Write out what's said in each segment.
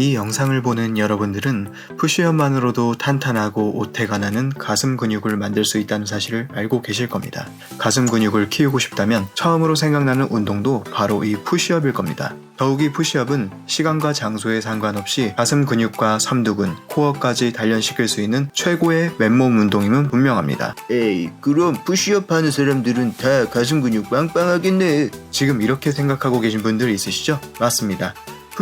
이 영상을 보는 여러분들은 푸시업만으로도 탄탄하고 오태가 나는 가슴 근육을 만들 수 있다는 사실을 알고 계실 겁니다. 가슴 근육을 키우고 싶다면 처음으로 생각나는 운동도 바로 이 푸시업일 겁니다. 더욱이 푸시업은 시간과 장소에 상관없이 가슴 근육과 삼두근, 코어까지 단련시킬 수 있는 최고의 맨몸 운동임은 분명합니다. 에이 그럼 푸시업 하는 사람들은 다 가슴 근육 빵빵하겠네 지금 이렇게 생각하고 계신 분들 있으시죠? 맞습니다.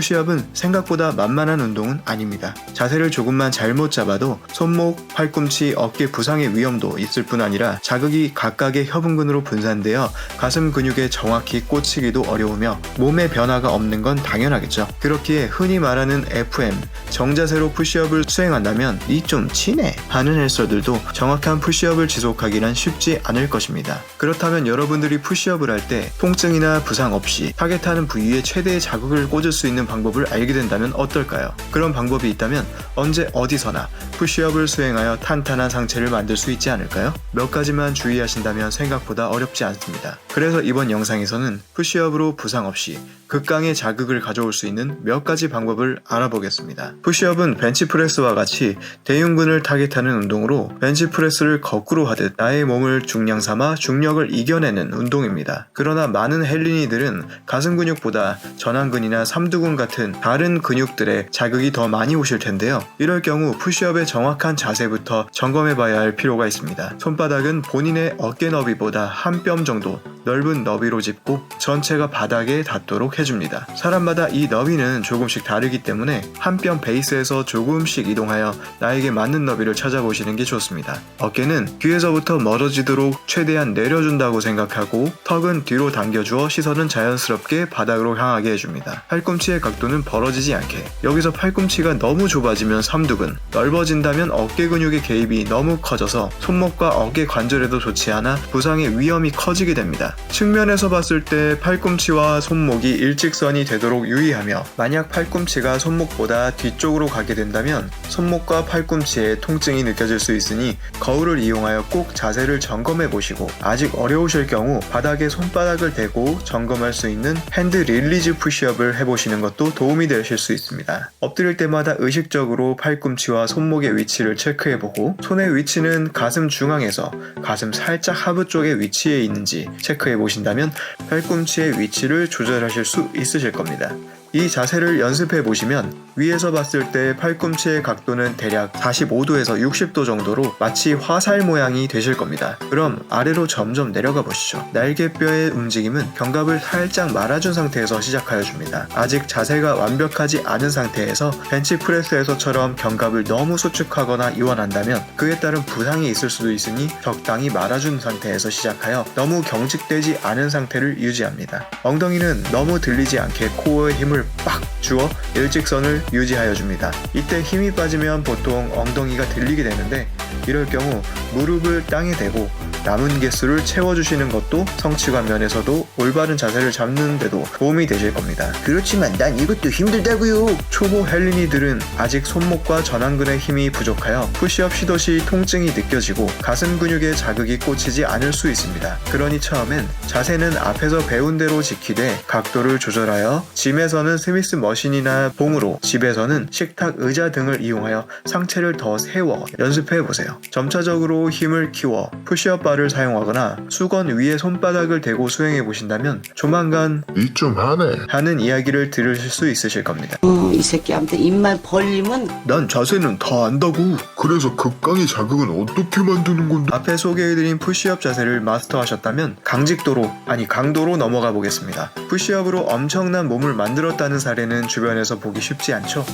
푸시업은 생각보다 만만한 운동은 아닙니다. 자세를 조금만 잘못 잡아도 손목, 팔꿈치, 어깨 부상의 위험도 있을 뿐 아니라 자극이 각각의 협응근으로 분산되어 가슴 근육에 정확히 꽂히기도 어려우며 몸의 변화가 없는 건 당연하겠죠. 그렇기에 흔히 말하는 FM, 정자세로 푸시업을 수행한다면 이 좀 치네 하는 헬서들도 정확한 푸시업을 지속하기란 쉽지 않을 것입니다. 그렇다면 여러분들이 푸시업을 할 때 통증이나 부상 없이 타겟하는 부위에 최대의 자극을 꽂을 수 있는 방법을 알게 된다면 어떨까요? 그런 방법이 있다면 언제 어디서나 푸시업을 수행하여 탄탄한 상체를 만들 수 있지 않을까요? 몇 가지만 주의하신다면 생각보다 어렵지 않습니다. 그래서 이번 영상에서는 푸시업으로 부상 없이 극강의 자극을 가져올 수 있는 몇 가지 방법을 알아보겠습니다. 푸시업은 벤치프레스와 같이 대흉근을 타겟하는 운동으로 벤치프레스를 거꾸로 하듯 나의 몸을 중량 삼아 중력을 이겨내는 운동입니다. 그러나 많은 헬린이들은 가슴 근육보다 전완근이나 삼두근 같은 다른 근육들의 자극이 더 많이 오실 텐데요. 이럴 경우 푸시업의 정확한 자세부터 점검해 봐야 할 필요가 있습니다. 손바닥은 본인의 어깨 너비보다 한 뼘 정도 넓은 너비로 짚고 전체가 바닥에 닿도록 해줍니다. 사람마다 이 너비는 조금씩 다르기 때문에 한 뼘 베이스에서 조금씩 이동하여 나에게 맞는 너비를 찾아보시는 게 좋습니다. 어깨는 귀에서부터 멀어지도록 최대한 내려준다고 생각하고 턱은 뒤로 당겨주어 시선은 자연스럽게 바닥으로 향하게 해줍니다. 팔꿈치의 각도는 벌어지지 않게 여기서 팔꿈치가 너무 좁아지면 삼두근 넓어진다면 어깨 근육의 개입이 너무 커져서 손목과 어깨 관절에도 좋지 않아 부상의 위험이 커지게 됩니다. 측면에서 봤을 때 팔꿈치와 손목이 일직선이 되도록 유의하며 만약 팔꿈치가 손목보다 뒤쪽으로 가게 된다면 손목과 팔꿈치에 통증이 느껴질 수 있으니 거울을 이용하여 꼭 자세를 점검해 보시고 아직 어려우실 경우 바닥에 손바닥을 대고 점검할 수 있는 핸드 릴리즈 푸시업을 해보시는 것도 도움이 되실 수 있습니다. 엎드릴 때마다 의식적으로 팔꿈치와 손목의 위치를 체크해보고 손의 위치는 가슴 중앙에서 가슴 살짝 하부 쪽에 위치해 있는지 체크 해 보신다면 팔꿈치의 위치를 조절하실 수 있으실 겁니다. 이 자세를 연습해 보시면 위에서 봤을 때 팔꿈치의 각도는 대략 45도에서 60도 정도로 마치 화살 모양이 되실 겁니다. 그럼 아래로 점점 내려가 보시죠. 날개뼈의 움직임은 견갑을 살짝 말아준 상태에서 시작하여 줍니다. 아직 자세가 완벽하지 않은 상태에서 벤치프레스에서처럼 견갑을 너무 수축하거나 이완한다면 그에 따른 부상이 있을 수도 있으니 적당히 말아준 상태에서 시작하여 너무 경직되지 않은 상태를 유지합니다. 엉덩이는 너무 들리지 않게 코어에 힘을 빡 주어 일직선을 유지하여 줍니다. 이때 힘이 빠지면 보통 엉덩이가 들리게 되는데 이럴 경우 무릎을 땅에 대고 남은 개수를 채워주시는 것도 성취감 면에서도 올바른 자세를 잡는 데도 도움이 되실 겁니다. 그렇지만 난 이것도 힘들다고요 초보 헬린이들은 아직 손목과 전완근의 힘이 부족하여 푸시업 시도 시 통증이 느껴지고 가슴 근육에 자극이 꽂히지 않을 수 있습니다. 그러니 처음엔 자세는 앞에서 배운 대로 지키되 각도를 조절하여 짐에서는 스미스 머신이나 봉으로 집에서는 식탁 의자 등을 이용하여 상체를 더 세워 연습해 보세요. 점차적으로 힘을 키워 푸시업 바를 사용하거나 수건 위에 손바닥을 대고 수행해 보신다면 조만간 이 좀 하네. 하는 이야기를 들으실 수 있으실 겁니다. 어, 이 새끼한테 입만 벌리면 난 자세는 다 안다고. 그래서 극강의 자극은 어떻게 만드는 건데? 앞에 소개해드린 푸시업 자세를 마스터하셨다면 강직도로 아니 강도로 넘어가 보겠습니다. 푸시업으로 엄청난 몸을 만들었다는 사례는 주변에서 보기 쉽지 않죠?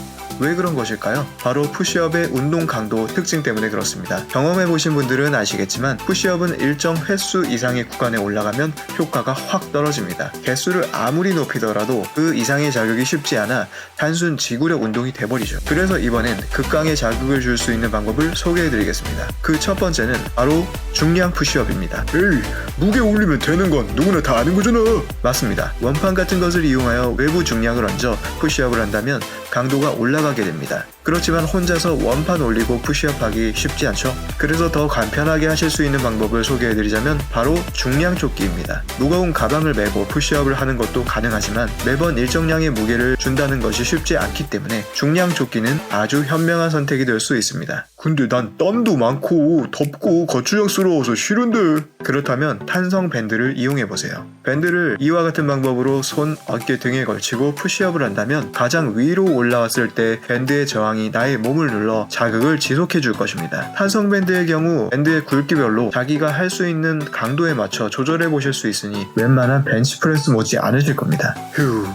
왜 그런 것일까요? 바로 푸시업의 운동 강도 특징 때문에 그렇습니다. 경험해 보신 분들은 아시겠지만 푸시업은 일정 횟수 이상의 구간에 올라가면 효과가 확 떨어집니다. 개수를 아무리 높이더라도 그 이상의 자극이 쉽지 않아 단순 지구력 운동이 돼버리죠. 그래서 이번엔 극강의 자극을 줄 수 있는 방법을 소개해드리겠습니다. 그 첫 번째는 바로 중량 푸시업입니다. 에이, 무게 올리면 되는 건 누구나 다 아는 거잖아. 맞습니다. 원판 같은 것을 이용하여 외부 중량을 얹어 푸시업을 한다면 강도가 올라가게 됩니다. 그렇지만 혼자서 원판 올리고 푸시업 하기 쉽지 않죠? 그래서 더 간편하게 하실 수 있는 방법을 소개해드리자면 바로 중량 조끼입니다. 무거운 가방을 메고 푸시업을 하는 것도 가능하지만 매번 일정량의 무게를 준다는 것이 쉽지 않기 때문에 중량 조끼는 아주 현명한 선택이 될 수 있습니다. 근데 난 땀도 많고 덥고 거추장스러워서 싫은데. 그렇다면 탄성 밴드를 이용해 보세요. 밴드를 이와 같은 방법으로 손, 어깨 등에 걸치고 푸시업을 한다면 가장 위로 올라왔을 때 밴드의 저항이 나의 몸을 눌러 자극을 지속해 줄 것입니다. 탄성 밴드의 경우 밴드의 굵기별로 자기가 할 수 있는 강도에 맞춰 조절해 보실 수 있으니 웬만한 벤치프레스 못지 않으실 겁니다. 휴,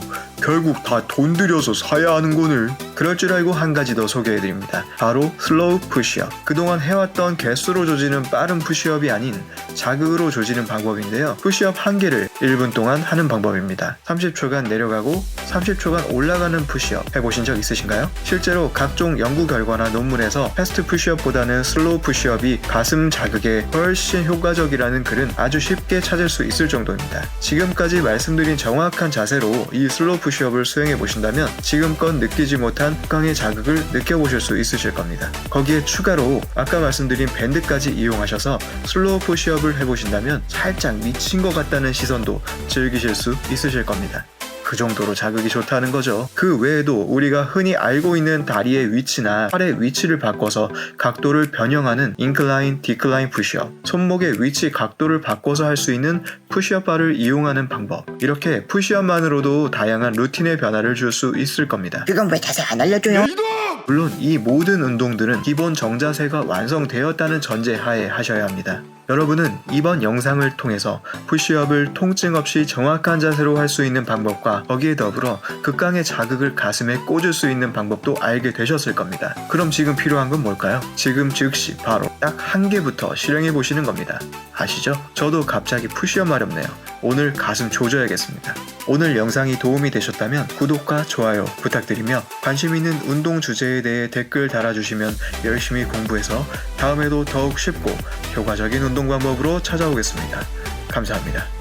결국 다 돈 들여서 사야 하는 거네. 그럴 줄 알고 한 가지 더 소개해드립니다. 바로 슬로우 푸시업. 그동안 해왔던 개수로 조지는 빠른 푸시업이 아닌 자극으로 조지는 방법인데요. 푸시업 한 개를 1분 동안 하는 방법입니다. 30초간 내려가고 30초간 올라가는 푸시업 해보신 적 있으신가요? 실제로 각종 연구 결과나 논문에서 패스트 푸시업보다는 슬로우 푸시업이 가슴 자극에 훨씬 효과적이라는 글은 아주 쉽게 찾을 수 있을 정도입니다. 지금까지 말씀드린 정확한 자세로 이 슬로우 푸시업을 수행해 보신다면 지금껏 느끼지 못한 깡의 자극을 느껴보실 수 있으실 겁니다. 거기에 추가로 아까 말씀드린 밴드까지 이용하셔서 슬로우 푸시업을 해보신다면 살짝 미친 것 같다는 시선도 즐기실 수 있으실 겁니다. 그 정도로 자극이 좋다는 거죠. 그 외에도 우리가 흔히 알고 있는 다리의 위치나 팔의 위치를 바꿔서 각도를 변형하는 인클라인, 디클라인 푸시업, 손목의 위치 각도를 바꿔서 할 수 있는 푸시업 바를 이용하는 방법. 이렇게 푸시업만으로도 다양한 루틴의 변화를 줄 수 있을 겁니다. 그건 왜 자세히 안 알려줘요? 물론 이 모든 운동들은 기본 정자세가 완성되었다는 전제하에 하셔야 합니다. 여러분은 이번 영상을 통해서 푸시업을 통증 없이 정확한 자세로 할 수 있는 방법과 거기에 더불어 극강의 자극을 가슴에 꽂을 수 있는 방법도 알게 되셨을 겁니다. 그럼 지금 필요한 건 뭘까요? 지금 즉시 바로 딱 한 개부터 실행해 보시는 겁니다. 아시죠? 저도 갑자기 푸시업 마렵네요. 오늘 가슴 조져야겠습니다. 오늘 영상이 도움이 되셨다면 구독과 좋아요 부탁드리며 관심 있는 운동 주제에 대해 댓글 달아주시면 열심히 공부해서 다음에도 더욱 쉽고 효과적인 운동 방법으로 찾아오겠습니다. 감사합니다.